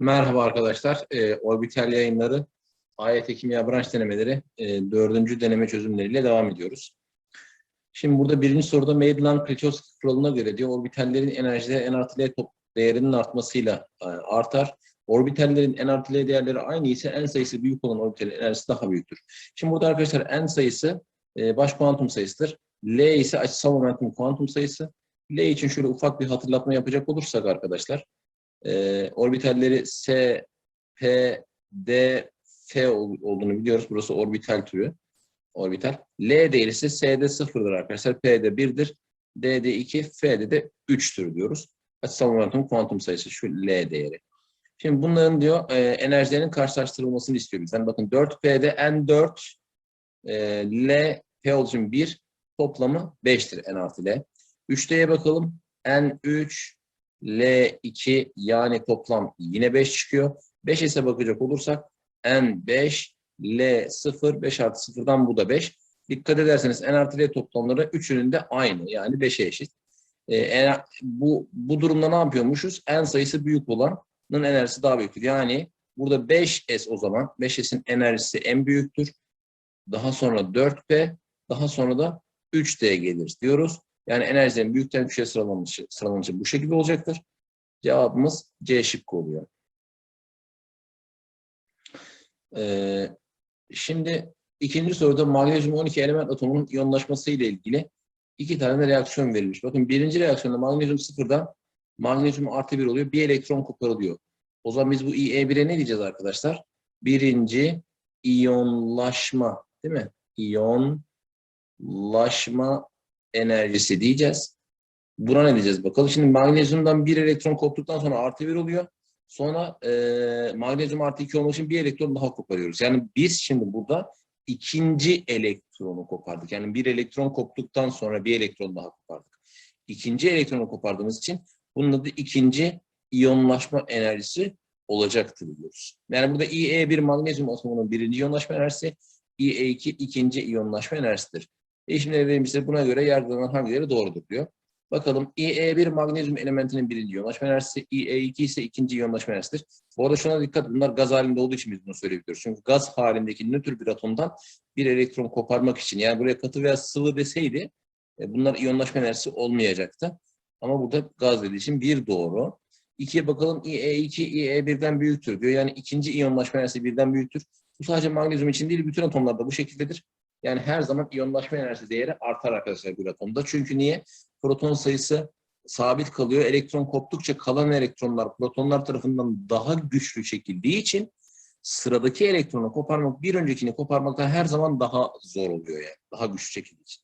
Merhaba arkadaşlar. E, Orbital yayınları AYT Kimya Branş Denemeleri e, dördüncü deneme çözümleriyle devam ediyoruz. Şimdi burada birinci soruda Maitland-Klitschko kuralına göre diyor orbitallerin enerjileri n artı L değerinin artmasıyla e, artar. Orbitallerin n artı L değerleri aynı ise n sayısı büyük olan orbitalin enerjisi daha büyüktür. Şimdi burada arkadaşlar n sayısı e, baş kuantum sayısıdır. L ise açısal momentum kuantum sayısı. L için şöyle ufak bir hatırlatma yapacak olursak arkadaşlar e, orbitalleri S, P, D, F ol- olduğunu biliyoruz. Burası orbital türü. Orbital. L değerisi S'de sıfırdır arkadaşlar. P'de 1'dir. D'de 2, F'de de 3'tür diyoruz. Açısal momentum kuantum sayısı şu L değeri. Şimdi bunların diyor e, enerjilerinin karşılaştırılmasını istiyor bizden. Bakın 4P'de N4 e, L P olduğu için 1 toplamı 5'tir N artı L. 3D'ye bakalım. N3 L2 yani toplam yine 5 çıkıyor. 5 ise bakacak olursak N5 L0 5 artı 0'dan bu da 5. Dikkat ederseniz N artı L toplamları üçünün de aynı yani 5'e eşit. Ee, bu, bu durumda ne yapıyormuşuz? N sayısı büyük olanın enerjisi daha büyüktür. Yani burada 5S o zaman 5S'in enerjisi en büyüktür. Daha sonra 4P daha sonra da 3D gelir diyoruz. Yani enerjilerin büyükten küçüğe sıralanışı, sıralanışı bu şekilde olacaktır. Cevabımız C şıkkı oluyor. Ee, şimdi ikinci soruda magnezyum 12 element atomunun iyonlaşması ile ilgili iki tane reaksiyon verilmiş. Bakın birinci reaksiyonda magnezyum sıfırdan magnezyum artı bir oluyor. Bir elektron koparılıyor. O zaman biz bu E1'e ne diyeceğiz arkadaşlar? Birinci iyonlaşma değil mi? İyonlaşma enerjisi diyeceğiz. Buna ne diyeceğiz bakalım. Şimdi magnezyumdan bir elektron koptuktan sonra artı bir oluyor. Sonra e, magnezyum artı iki olmak için bir elektron daha koparıyoruz. Yani biz şimdi burada ikinci elektronu kopardık. Yani bir elektron koptuktan sonra bir elektron daha kopardık. İkinci elektronu kopardığımız için bunun adı ikinci iyonlaşma enerjisi olacaktır diyoruz. Yani burada IE1 magnezyum atomunun birinci iyonlaşma enerjisi, IE2 ikinci iyonlaşma enerjisidir. Değişimlerimiz buna göre yargılanan hangileri doğrudur diyor. Bakalım IE1 magnezyum elementinin birinci iyonlaşma enerjisi, IE2 ise ikinci iyonlaşma enerjisidir. Bu arada şuna dikkat, bunlar gaz halinde olduğu için biz bunu söyleyebiliyoruz. Çünkü gaz halindeki nötr bir atomdan bir elektron koparmak için, yani buraya katı veya sıvı deseydi, e, bunlar iyonlaşma enerjisi olmayacaktı. Ama burada gaz dediği için bir doğru. İkiye bakalım IE2 IE1'den büyüktür diyor. Yani ikinci iyonlaşma enerjisi birden büyüktür. Bu sadece magnezyum için değil, bütün atomlarda bu şekildedir. Yani her zaman iyonlaşma enerjisi değeri artar arkadaşlar bir atomda. Çünkü niye? Proton sayısı sabit kalıyor. Elektron koptukça kalan elektronlar protonlar tarafından daha güçlü çekildiği için sıradaki elektronu koparmak bir öncekini koparmaktan her zaman daha zor oluyor yani. Daha güçlü çekildiği için.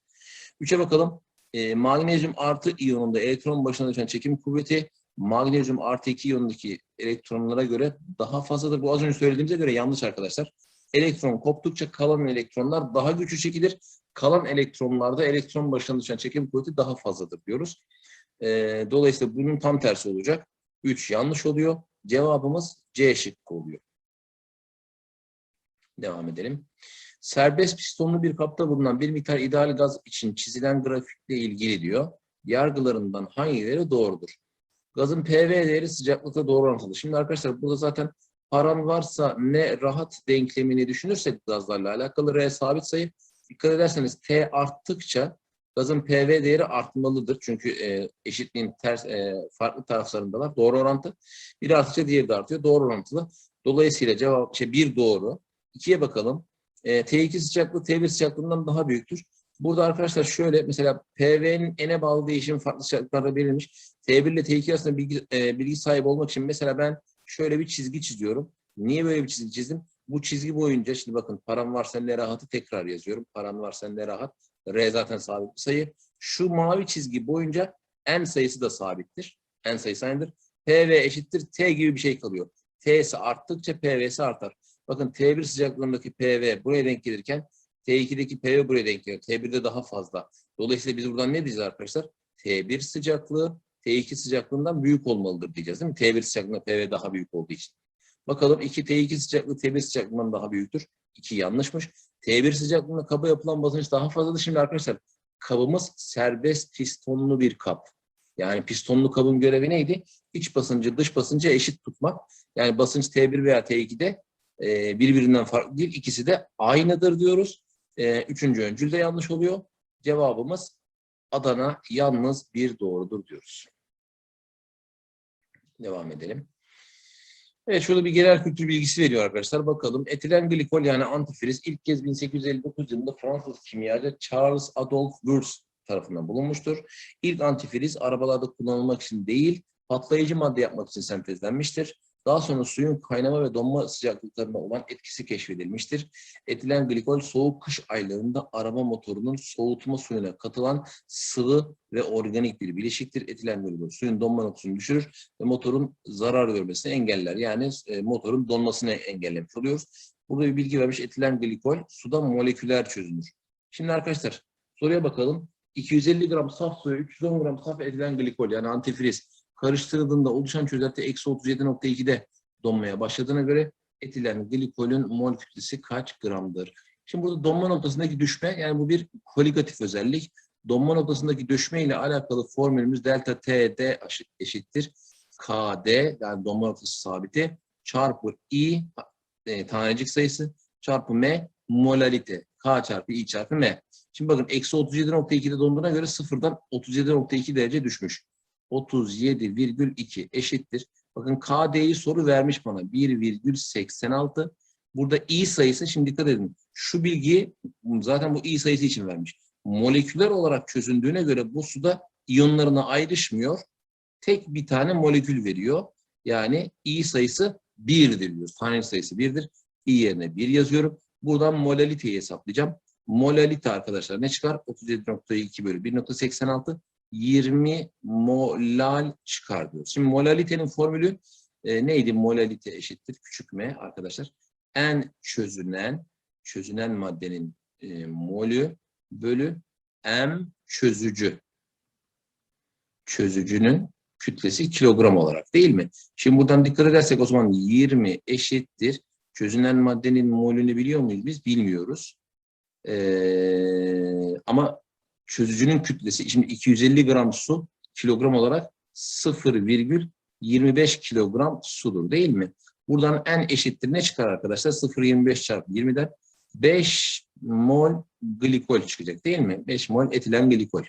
Üçe bakalım. E, magnezyum artı iyonunda elektron başına düşen çekim kuvveti magnezyum artı iki iyonundaki elektronlara göre daha fazladır. Bu az önce söylediğimize göre yanlış arkadaşlar. Elektron koptukça kalan elektronlar daha güçlü çekilir. Kalan elektronlarda elektron başına düşen çekim kuvveti daha fazladır diyoruz. Ee, dolayısıyla bunun tam tersi olacak. 3 yanlış oluyor. Cevabımız C şıkkı oluyor. Devam edelim. Serbest pistonlu bir kapta bulunan bir miktar ideal gaz için çizilen grafikle ilgili diyor. Yargılarından hangileri doğrudur? Gazın PV değeri sıcaklıkla doğru orantılı. Şimdi arkadaşlar burada zaten paran varsa ne rahat denklemini düşünürsek gazlarla alakalı R sabit sayı. Dikkat ederseniz T arttıkça gazın PV değeri artmalıdır. Çünkü e, eşitliğin ters e, farklı taraflarındalar. Doğru orantı. Biri arttıkça diğeri de artıyor. Doğru orantılı. Dolayısıyla cevap şey bir doğru. İkiye bakalım. E, T2 sıcaklığı T1 sıcaklığından daha büyüktür. Burada arkadaşlar şöyle mesela PV'nin n'e bağlı değişim farklı sıcaklıklarda verilmiş. T1 ile T2 arasında bilgi, e, bilgi sahibi olmak için mesela ben şöyle bir çizgi çiziyorum. Niye böyle bir çizgi çizdim? Bu çizgi boyunca şimdi bakın param varsa ne rahatı tekrar yazıyorum. Param varsa ne rahat. R zaten sabit bir sayı. Şu mavi çizgi boyunca n sayısı da sabittir. n sayısı aynıdır. PV eşittir T gibi bir şey kalıyor. T'si arttıkça PV'si artar. Bakın T1 sıcaklığındaki PV buraya denk gelirken T2'deki PV buraya denk geliyor. T1'de daha fazla. Dolayısıyla biz buradan ne diyeceğiz arkadaşlar? T1 sıcaklığı T2 sıcaklığından büyük olmalıdır diyeceğiz değil mi? T1 sıcaklığında PV daha büyük olduğu için. Bakalım 2 T2 sıcaklığı T1 sıcaklığından daha büyüktür. 2 yanlışmış. T1 sıcaklığında kaba yapılan basınç daha fazladır. Şimdi arkadaşlar kabımız serbest pistonlu bir kap. Yani pistonlu kabın görevi neydi? İç basıncı dış basıncı eşit tutmak. Yani basınç T1 veya T2'de e, birbirinden farklı değil. İkisi de aynıdır diyoruz. E, üçüncü öncül de yanlış oluyor. Cevabımız Adana yalnız bir doğrudur diyoruz. Devam edelim. Evet şurada bir genel kültür bilgisi veriyor arkadaşlar. Bakalım. Etilen glikol yani antifriz ilk kez 1859 yılında Fransız kimyacı Charles Adolphe Wurst tarafından bulunmuştur. İlk antifriz arabalarda kullanılmak için değil, patlayıcı madde yapmak için sentezlenmiştir. Daha sonra suyun kaynama ve donma sıcaklıklarına olan etkisi keşfedilmiştir. Etilen glikol soğuk kış aylarında araba motorunun soğutma suyuna katılan sıvı ve organik bir bileşiktir. Etilen glikol suyun donma noktasını düşürür ve motorun zarar görmesini engeller. Yani e, motorun donmasını engellemiş oluyoruz. Burada bir bilgi vermiş. Etilen glikol suda moleküler çözünür. Şimdi arkadaşlar soruya bakalım. 250 gram saf suya 310 gram saf etilen glikol yani antifriz karıştırıldığında oluşan çözelti eksi 37.2'de donmaya başladığına göre etilen glikolün mol kütlesi kaç gramdır? Şimdi burada donma noktasındaki düşme yani bu bir koligatif özellik. Donma noktasındaki düşme ile alakalı formülümüz delta TD eşittir. KD yani donma noktası sabiti çarpı I e, tanecik sayısı çarpı M molalite. K çarpı I çarpı M. Şimdi bakın eksi 37.2'de donduğuna göre sıfırdan 37.2 derece düşmüş. 37,2 eşittir. Bakın KD'yi soru vermiş bana. 1,86. Burada i sayısı şimdi dikkat edin. Şu bilgiyi zaten bu i sayısı için vermiş. Moleküler olarak çözündüğüne göre bu suda iyonlarına ayrışmıyor. Tek bir tane molekül veriyor. Yani i sayısı 1'dir diyoruz. Tane sayısı 1'dir. i yerine 1 yazıyorum. Buradan molaliteyi hesaplayacağım. Molalite arkadaşlar ne çıkar? 37.2 bölü 1.86 20 molal çıkar diyoruz. Şimdi molalitenin formülü e, neydi? Molalite eşittir küçük m arkadaşlar. En çözünen çözünen maddenin e, molü bölü m çözücü. Çözücünün kütlesi kilogram olarak değil mi? Şimdi buradan dikkat edersek o zaman 20 eşittir. Çözünen maddenin molünü biliyor muyuz biz? Bilmiyoruz. Ee, ama çözücünün kütlesi şimdi 250 gram su kilogram olarak 0,25 kilogram sudur değil mi? Buradan en eşittir ne çıkar arkadaşlar? 0,25 çarpı 20'den 5 mol glikol çıkacak değil mi? 5 mol etilen glikol.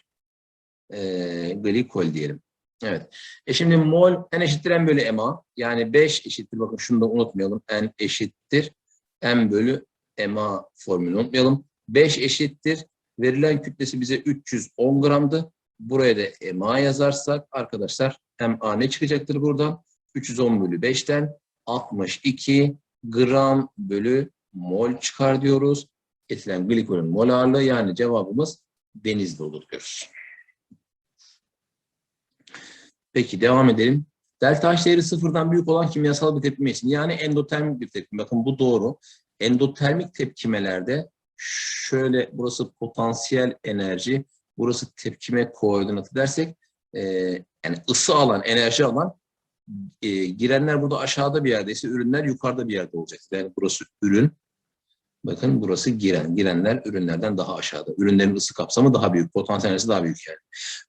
Ee, glikol diyelim. Evet. E şimdi mol en eşittir en bölü ma. Yani 5 eşittir bakın şunu da unutmayalım. En eşittir en bölü ma formülünü unutmayalım. 5 eşittir Verilen kütlesi bize 310 gramdı. Buraya da MA yazarsak arkadaşlar MA ne çıkacaktır buradan? 310 bölü 5'ten 62 gram bölü mol çıkar diyoruz. Etilen glikolün mol ağırlığı yani cevabımız denizli olur diyoruz. Peki devam edelim. Delta H değeri sıfırdan büyük olan kimyasal bir tepkime için yani endotermik bir tepkime. Bakın bu doğru. Endotermik tepkimelerde şöyle burası potansiyel enerji, burası tepkime koordinatı dersek e, yani ısı alan, enerji alan e, girenler burada aşağıda bir yerdeyse ürünler yukarıda bir yerde olacak. Yani burası ürün. Bakın burası giren. Girenler ürünlerden daha aşağıda. Ürünlerin ısı kapsamı daha büyük. Potansiyel enerjisi daha büyük yani.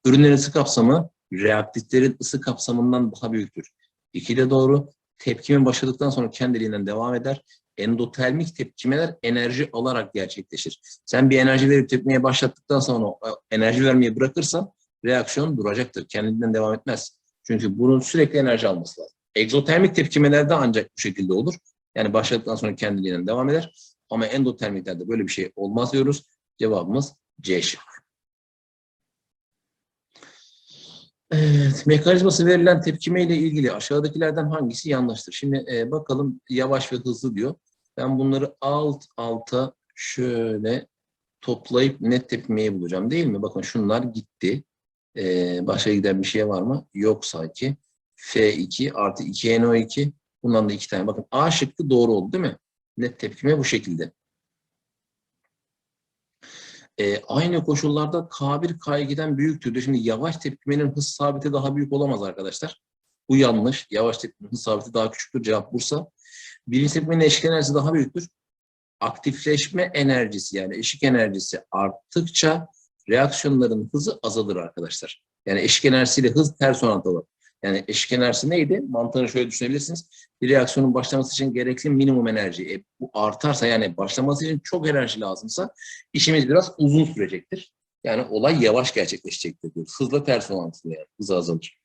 Ürünlerin ısı kapsamı reaktiflerin ısı kapsamından daha büyüktür. İki de doğru. Tepkime başladıktan sonra kendiliğinden devam eder endotermik tepkimeler enerji alarak gerçekleşir. Sen bir enerji verip tepkimeye başlattıktan sonra enerji vermeyi bırakırsan reaksiyon duracaktır. Kendinden devam etmez. Çünkü bunun sürekli enerji alması lazım. Egzotermik tepkimelerde ancak bu şekilde olur. Yani başladıktan sonra kendiliğinden devam eder. Ama endotermiklerde böyle bir şey olmaz diyoruz. Cevabımız C şıkkı. Evet, mekanizması verilen tepkime ile ilgili aşağıdakilerden hangisi yanlıştır? Şimdi e, bakalım yavaş ve hızlı diyor. Ben bunları alt alta şöyle toplayıp net tepkimeyi bulacağım değil mi? Bakın şunlar gitti. Ee, başka giden bir şey var mı? Yok sanki. F2 artı 2NO2. Bundan da iki tane. Bakın A şıkkı doğru oldu değil mi? Net tepkime bu şekilde. Ee, aynı koşullarda K1 K2'den büyüktür. Şimdi yavaş tepkimenin hız sabiti daha büyük olamaz arkadaşlar. Bu yanlış. Yavaş tepkimenin hız sabiti daha küçüktür. Cevap Bursa. Birinci tepkimenin eşik enerjisi daha büyüktür. Aktifleşme enerjisi yani eşik enerjisi arttıkça reaksiyonların hızı azalır arkadaşlar. Yani eşik enerjisiyle hız ters orantılı. Yani eşik enerjisi neydi? Mantığını şöyle düşünebilirsiniz. Bir reaksiyonun başlaması için gerekli minimum enerji. E, bu artarsa yani başlaması için çok enerji lazımsa işimiz biraz uzun sürecektir. Yani olay yavaş gerçekleşecektir diyoruz. Hızla ters orantılı yani. Hız azalır.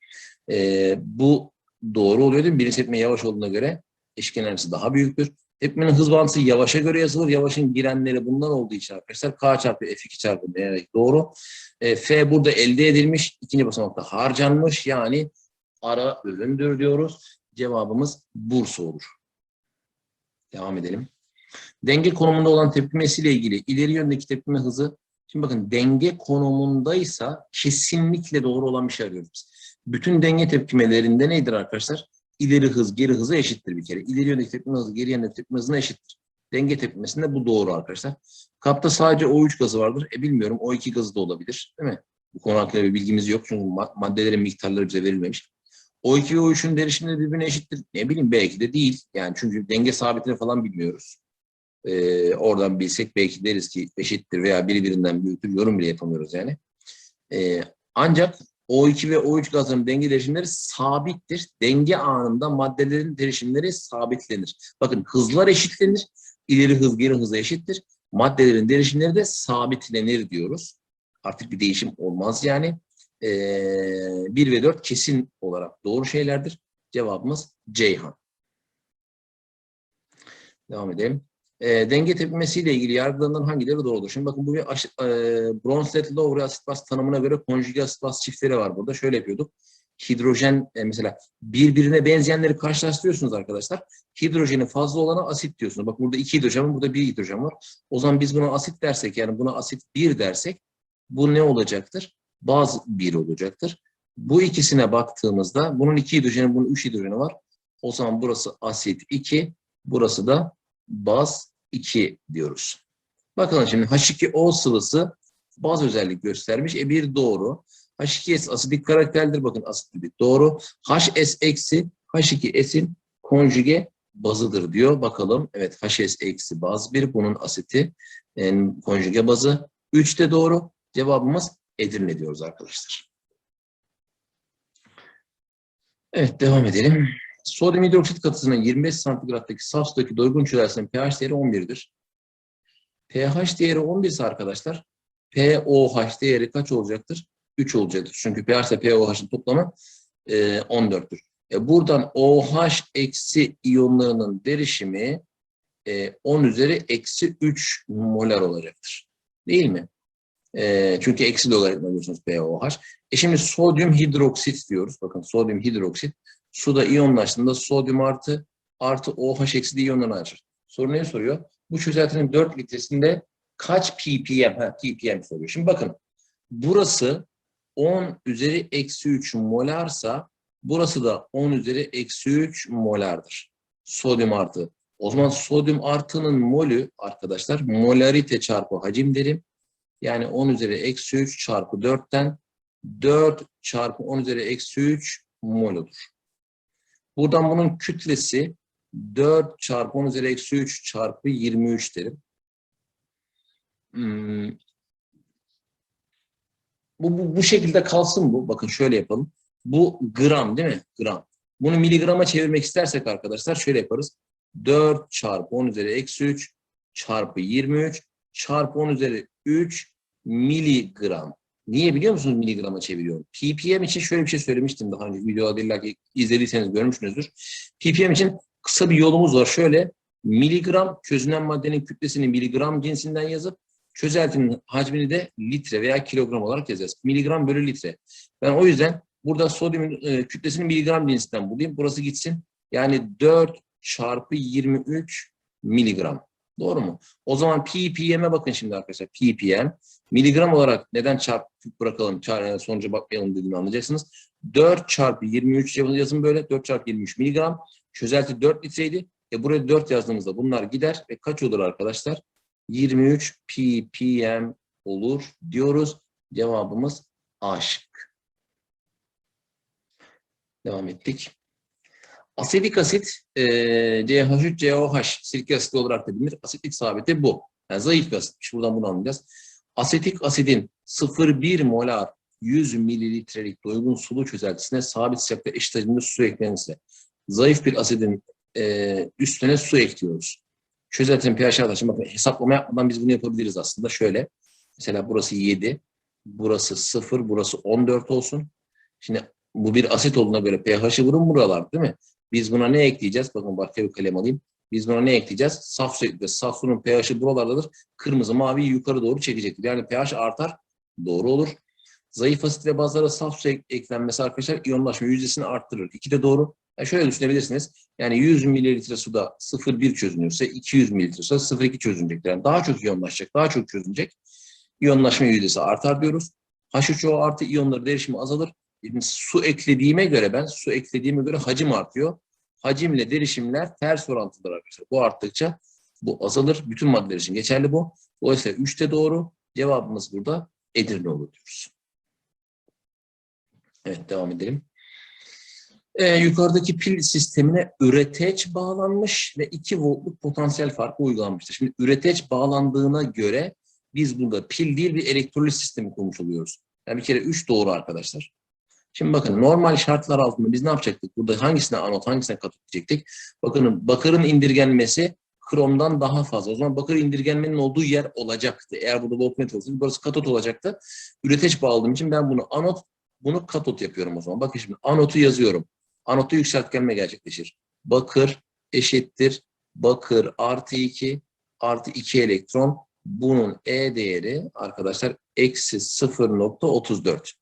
E, bu doğru oluyor değil mi? Birinci tepkime yavaş olduğuna göre eşik enerjisi daha büyüktür. Tepkimenin hız bağıntısı yavaşa göre yazılır. Yavaşın girenleri bundan olduğu için arkadaşlar K çarpı F2 çarpı D doğru. E, F burada elde edilmiş. ikinci basamakta harcanmış. Yani ara üründür diyoruz. Cevabımız Bursa olur. Devam edelim. Denge konumunda olan tepkimesiyle ilgili ileri yöndeki tepkime hızı. Şimdi bakın denge konumundaysa kesinlikle doğru olan bir şey arıyoruz. Bütün denge tepkimelerinde nedir arkadaşlar? İleri hız, geri hızı eşittir bir kere. İleri yöndeki tepkime hızı, geri yöndeki tepkime hızına eşittir. Denge tepkimesinde bu doğru arkadaşlar. Kapta sadece O3 gazı vardır. E bilmiyorum O2 gazı da olabilir. Değil mi? Bu konu hakkında bir bilgimiz yok. Çünkü ma- maddelerin miktarları bize verilmemiş. O2 ve O3'ün derişimleri birbirine eşittir. Ne bileyim belki de değil. Yani çünkü denge sabitini falan bilmiyoruz. Ee, oradan bilsek belki deriz ki eşittir veya biri birinden büyüktür. Yorum bile yapamıyoruz yani. Ee, ancak O2 ve O3 gazların denge derişimleri sabittir. Denge anında maddelerin derişimleri sabitlenir. Bakın hızlar eşitlenir. İleri hız geri hıza eşittir. Maddelerin derişimleri de sabitlenir diyoruz. Artık bir değişim olmaz yani. Ee, 1 ve 4 kesin olarak doğru şeylerdir. Cevabımız Ceyhan. Devam edelim. E, denge tepkimesiyle ilgili yargılanan hangileri doğrudur? Şimdi bakın bu bir aşı, e, Bronsted-Lowry asit baz tanımına göre konjüge asit baz çiftleri var burada. Şöyle yapıyorduk. Hidrojen e, mesela birbirine benzeyenleri karşılaştırıyorsunuz arkadaşlar. Hidrojeni fazla olana asit diyorsunuz. Bak burada iki hidrojen var, burada bir hidrojen var. O zaman biz buna asit dersek yani buna asit 1 dersek bu ne olacaktır? Baz 1 olacaktır. Bu ikisine baktığımızda bunun iki hidrojeni, bunun üç hidrojeni var. O zaman burası asit 2, burası da baz 2 diyoruz. Bakalım şimdi H2O sıvısı baz özellik göstermiş. E bir doğru. H2S asidik karakterdir. Bakın asitlik doğru. HS eksi H2S'in konjüge bazıdır diyor. Bakalım. Evet HS eksi baz 1. Bunun asiti en konjüge bazı. 3 de doğru. Cevabımız Edirne diyoruz arkadaşlar. Evet devam edelim. Sodyum hidroksit katısının 25 santigraddaki saf sudaki doygun çözeltisinin pH değeri 11'dir. pH değeri 11 ise arkadaşlar pOH değeri kaç olacaktır? 3 olacaktır. Çünkü pH ile pOH'ın toplamı e, 14'tür. E, buradan OH eksi iyonlarının derişimi e, 10 üzeri eksi 3 molar olacaktır. Değil mi? E, çünkü eksi logaritma biliyorsunuz pOH. E şimdi sodyum hidroksit diyoruz. Bakın sodyum hidroksit. Suda iyonlaştığında sodyum artı artı OH eksi iyonlarını açar. Soru ne soruyor? Bu çözeltinin 4 litresinde kaç ppm? Ha, ppm soruyor. Şimdi bakın burası 10 üzeri eksi 3 molarsa burası da 10 üzeri eksi 3 molardır. Sodyum artı. O zaman sodyum artının molü arkadaşlar molarite çarpı hacim derim. Yani 10 üzeri eksi 3 çarpı 4'ten 4 çarpı 10 üzeri eksi 3 mol olur. Buradan bunun kütlesi 4 çarpı 10 üzeri eksi 3 çarpı 23 derim. Hmm. Bu, bu, bu şekilde kalsın bu. Bakın şöyle yapalım. Bu gram değil mi? Gram. Bunu miligrama çevirmek istersek arkadaşlar şöyle yaparız. 4 çarpı 10 üzeri eksi 3 çarpı 23 çarpı 10 üzeri 3 miligram. Niye biliyor musunuz miligrama çeviriyorum? ppm için şöyle bir şey söylemiştim daha önce videoda illa ki izlediyseniz görmüşsünüzdür. ppm için kısa bir yolumuz var. Şöyle miligram çözünen maddenin kütlesini miligram cinsinden yazıp çözeltinin hacmini de litre veya kilogram olarak yazacağız. Miligram bölü litre. Ben o yüzden burada sodyum e, kütlesini miligram cinsinden bulayım. Burası gitsin. Yani 4 çarpı 23 miligram. Doğru mu? O zaman ppm'e bakın şimdi arkadaşlar. ppm miligram olarak neden çarpıp bırakalım çar- sonuca bakmayalım dediğimi anlayacaksınız. 4 çarpı 23 yazın böyle 4 çarpı 23 miligram. Çözelti 4 litreydi. E buraya 4 yazdığımızda bunlar gider ve kaç olur arkadaşlar? 23 ppm olur diyoruz. Cevabımız A şık. Devam ettik. Asetik asit e, CH3, COH sirke asidi olarak da bilinir. Asitlik sabiti bu. Yani zayıf bir asitmiş. Buradan bunu anlayacağız. Asetik asidin 0,1 molar 100 mililitrelik doygun sulu çözeltisine sabit sıcaklıkta eşit hacimde su eklenirse zayıf bir asidin e, üstüne su ekliyoruz. Çözeltinin pH artışı bakın hesaplama yapmadan biz bunu yapabiliriz aslında. Şöyle mesela burası 7, burası 0, burası 14 olsun. Şimdi bu bir asit olduğuna göre pH'i vurun buralar değil mi? Biz buna ne ekleyeceğiz? Bakın başka bir kalem alayım. Biz buna ne ekleyeceğiz? Saf ekleyeceğiz. Saf suyun pH'i buralardadır. Kırmızı mavi yukarı doğru çekecektir. Yani pH artar. Doğru olur. Zayıf asit ve bazılara saf su ek- eklenmesi arkadaşlar iyonlaşma yüzdesini arttırır. İki de doğru. Yani şöyle düşünebilirsiniz. Yani 100 mililitre suda 0,1 çözünürse 200 mililitre suda 0,2 çözünecektir. Yani daha çok iyonlaşacak, daha çok çözünecek. İyonlaşma yüzdesi artar diyoruz. H3O artı iyonları derişimi azalır. Su eklediğime göre ben su eklediğime göre hacim artıyor. Hacimle derişimler ters orantılıdır arkadaşlar. Bu arttıkça bu azalır. Bütün maddeler için geçerli bu. Dolayısıyla 3'te doğru. Cevabımız burada Edirne olur diyoruz. Evet devam edelim. Ee, yukarıdaki pil sistemine üreteç bağlanmış ve 2 voltluk potansiyel farkı uygulanmıştır. Şimdi üreteç bağlandığına göre biz burada pil değil bir elektrolit sistemi kurmuş oluyoruz. Yani bir kere 3 doğru arkadaşlar. Şimdi bakın normal şartlar altında biz ne yapacaktık? Burada hangisine anot, hangisine katot diyecektik? Bakın bakırın indirgenmesi kromdan daha fazla. O zaman bakır indirgenmenin olduğu yer olacaktı. Eğer burada voltmetre olsaydı burası katot olacaktı. Üreteç bağladığım için ben bunu anot, bunu katot yapıyorum o zaman. Bakın şimdi anotu yazıyorum. Anotta yükseltgenme gerçekleşir. Bakır eşittir. Bakır artı 2 artı 2 elektron. Bunun E değeri arkadaşlar eksi 0.34.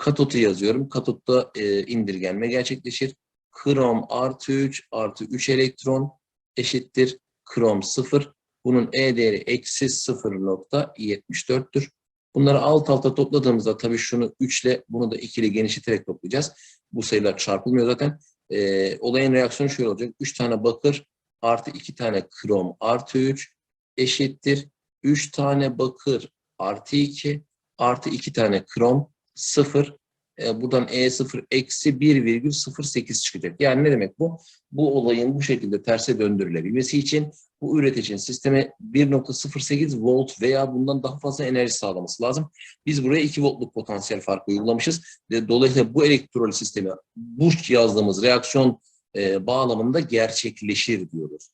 Katotu yazıyorum. Katotta e, indirgenme gerçekleşir. Krom artı 3 artı 3 elektron eşittir. Krom 0. Bunun E değeri eksi 0.74'tür. Bunları alt alta topladığımızda tabii şunu 3 ile bunu da 2 ile genişleterek toplayacağız. Bu sayılar çarpılmıyor zaten. E, olayın reaksiyonu şöyle olacak. 3 tane bakır artı 2 tane krom artı 3 eşittir. 3 tane bakır artı 2 artı 2 tane krom 0. E, buradan E0 eksi 1,08 çıkacak. Yani ne demek bu? Bu olayın bu şekilde terse döndürülebilmesi için bu üreticinin sisteme 1.08 volt veya bundan daha fazla enerji sağlaması lazım. Biz buraya 2 voltluk potansiyel farkı uygulamışız. Dolayısıyla bu elektrol sistemi bu yazdığımız reaksiyon e, bağlamında gerçekleşir diyoruz.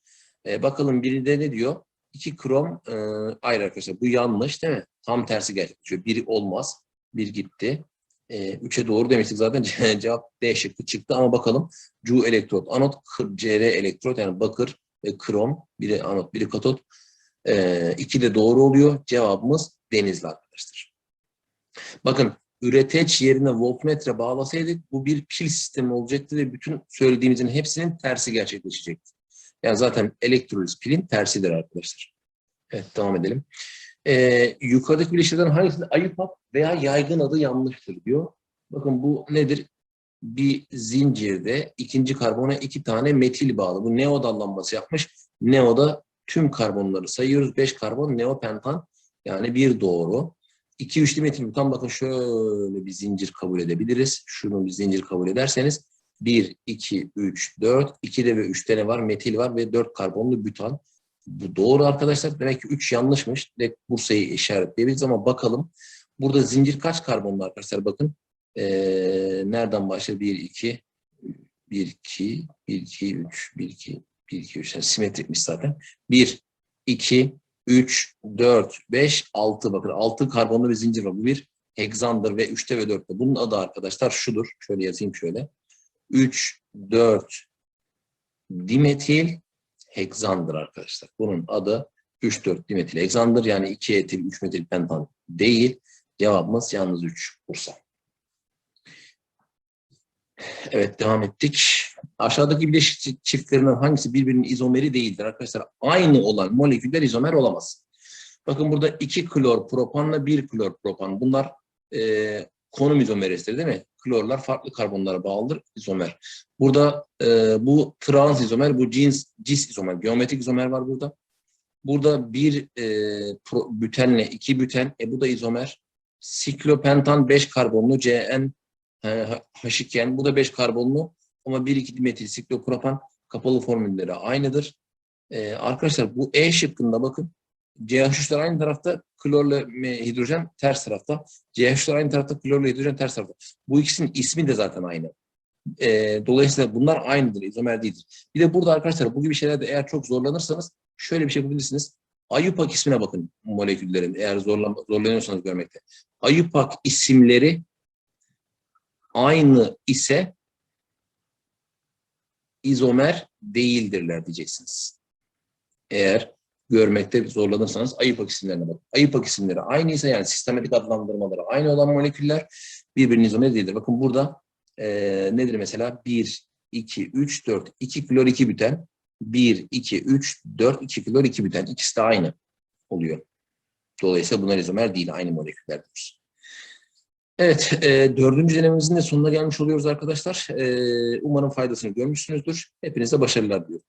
E, bakalım biri de ne diyor? 2 krom, e, hayır arkadaşlar bu yanlış değil mi? Tam tersi gerçekleşiyor. Biri olmaz, bir gitti. E, üçe doğru demiştik zaten cevap D şıkkı çıktı ama bakalım. Cu elektrot, anot, Cr elektrot yani bakır ve krom, biri anot, biri katot. E, iki de doğru oluyor. Cevabımız denizli arkadaşlar. Bakın üreteç yerine voltmetre bağlasaydık bu bir pil sistemi olacaktı ve bütün söylediğimizin hepsinin tersi gerçekleşecekti. Yani zaten elektroliz pilin tersidir arkadaşlar. Evet devam edelim. Ee, yukarıdaki bileşiklerden hangisinde ayıp veya yaygın adı yanlıştır diyor. Bakın bu nedir? Bir zincirde ikinci karbona iki tane metil bağlı. Bu neo dallanması yapmış. Neo'da tüm karbonları sayıyoruz. Beş karbon neopentan yani bir doğru. 2 üçlü metil butan bakın şöyle bir zincir kabul edebiliriz. Şunu bir zincir kabul ederseniz 1, 2, 3, 4, 2'de ve 3'te ne var? Metil var ve 4 karbonlu butan. Bu doğru arkadaşlar. Demek ki 3 yanlışmış. Direkt Bursa'yı işaretleyebiliriz ama bakalım. Burada zincir kaç karbonlu arkadaşlar? Bakın. Ee, nereden başlıyor? 1, 2, 1, 2, 1, 2, 3, 1, 2, 1, 2, 3. Yani simetrikmiş zaten. 1, 2, 3, 4, 5, 6. Bakın 6 karbonlu bir zincir var. Bu bir hexandır ve 3'te ve 4'te. Bunun adı arkadaşlar şudur. Şöyle yazayım şöyle. 3, 4 dimetil heksandır arkadaşlar. Bunun adı 3-4 dimetil heksandır. Yani 2 etil 3 metil pentan değil. Cevabımız yalnız 3 Bursa. Evet devam ettik. Aşağıdaki bileşik çiftlerinden hangisi birbirinin izomeri değildir arkadaşlar? Aynı olan moleküller izomer olamaz. Bakın burada 2 klor propanla 1 klor propan. Bunlar e, konum izomerisidir değil mi? Klorlar farklı karbonlara bağlıdır izomer. Burada e, bu trans izomer, bu cins, cis izomer, geometrik izomer var burada. Burada bir e, pro, bütenle iki büten, e bu da izomer. Siklopentan 5 karbonlu CN e, H2N, bu da 5 karbonlu ama 1-2 dimetil siklopropan kapalı formülleri aynıdır. E, arkadaşlar bu E şıkkında bakın CH3'ler aynı tarafta, klorla hidrojen ters tarafta. CH3'ler aynı tarafta, klorla hidrojen ters tarafta. Bu ikisinin ismi de zaten aynı. Ee, dolayısıyla bunlar aynıdır, izomer değildir. Bir de burada arkadaşlar bu gibi şeylerde eğer çok zorlanırsanız şöyle bir şey yapabilirsiniz. Ayupak ismine bakın moleküllerin eğer zorlan zorlanıyorsanız görmekte. Ayupak isimleri aynı ise izomer değildirler diyeceksiniz. Eğer görmekte zorlanırsanız Ayupak isimlerine bakın. Ayupak isimleri aynıysa yani sistematik adlandırmaları aynı olan moleküller birbirinin izomeri değildir. Bakın burada eee, nedir mesela? 1, 2, 3, 4. 2 klor 2 büten. 1, 2, 3, 4, 2 klor 2 büten. İkisi de aynı oluyor. Dolayısıyla bunlar izomer değil, aynı moleküllerdir. Evet, e, dördüncü denememizin de sonuna gelmiş oluyoruz arkadaşlar. E, umarım faydasını görmüşsünüzdür. Hepinize başarılar diliyorum.